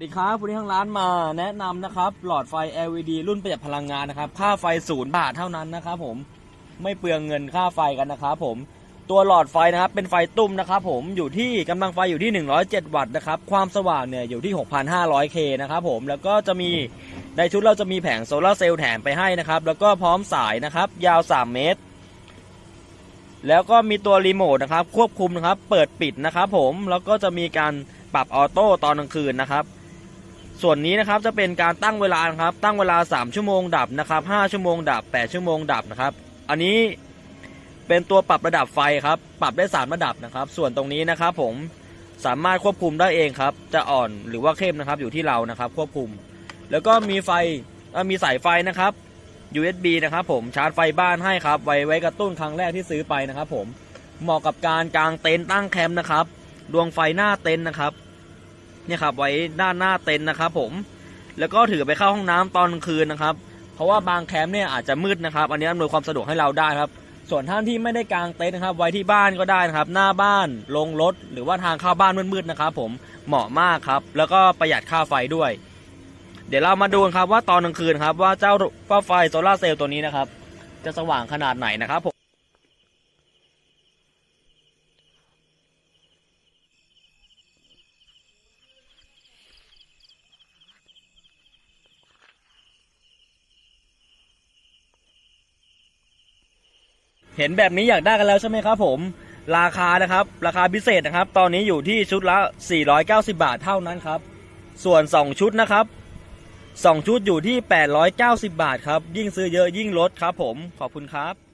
สวัสดีครับวันนี้ทางร้านมาแนะนำนะครับหลอดไฟ LED รุ่นประหยัดพลังงานนะครับ ค่าไฟศูนย์บาทเท่านั้นนะครับ ผมไม่เปลืองเงินค่าไฟกันนะครับ ผมตัวหลอดไฟนะครับเป็นไฟตุ้มนะครับ ผมอยู่ที่กำลังไฟอยู่ที่ 107 วัตต์นะครับความสว่างเนี่ยอยู่ที่ 6,500K นะครับผมแล้วก็จะมีในชุดเราจะมีแผงโซลาร์เซลล์แถมไปให้นะครับ แล้วก็พร้อมสายนะครับ ยาว 3 เมตร แล้วก็มีตัวรีโมทนะครับ ควบคุมนะครับ เปิดปิดนะครับ ผมแล้วก็จะมีการปรับออโต้ตอนกลางคืนนะครับ ส่วนนี้นะครับจะเป็นการตั้งเวลานะครับ ตั้งเวลา 3 ชั่วโมงดับนะครับ5ชั่วโมงดับ 8 ชั่วโมงดับนะครับ อันนี้เป็นตัวปรับระดับไฟครับ ปรับได้ 3 ระดับนะครับ ส่วนตรงนี้นะครับผมสามารถควบคุมได้เองครับ จะอ่อนหรือว่าเข้มนะครับ อยู่ที่เรานะครับ ควบคุม แล้วก็มีไฟมีสายไฟนะครับ USB นะครับ ผมชาร์จไฟบ้านให้ครับ ไว้ไว้กระตุ้นครั้งแรกที่ซื้อไปนะครับ ผมเหมาะกับการกางเต็นท์ตั้งแคมป์นะครับ ดวงไฟหน้าเต็นท์นะครับ เนี่ยครับไว้ด้านหน้าเต็นท์นะครับผมแล้วก็ถือไปเข้าห้องน้ำตอนกลางคืนนะครับ เพราะว่าบางแคมป์เนี่ยอาจจะมืดนะครับ อันนี้อำนวยความสะดวกให้เราได้ครับ ส่วนท่านที่ไม่ได้กางเต็นท์นะครับ ไว้ที่บ้านก็ได้นะครับ หน้าบ้านลงรถหรือว่าทางเข้าบ้านมืดๆนะครับ ผมเหมาะมากครับ แล้วก็ประหยัดค่าไฟด้วย เดี๋ยวเรามาดูกันครับว่าตอนกลางคืนครับว่าเจ้าฟ้าไฟโซลาเซลล์ตัวนี้นะครับ จะสว่างขนาดไหนนะครับผม เห็นแบบนี้อยากได้กันแล้วใช่ไหมครับผมราคานะครับ ราคาพิเศษนะครับ ตอนนี้อยู่ที่ชุดละ 490 บาทเท่านั้นครับ ส่วน 2 ชุดนะครับ 2 ชุดอยู่ที่ 890 บาทครับ ยิ่งซื้อเยอะยิ่งลดครับผมขอบคุณครับ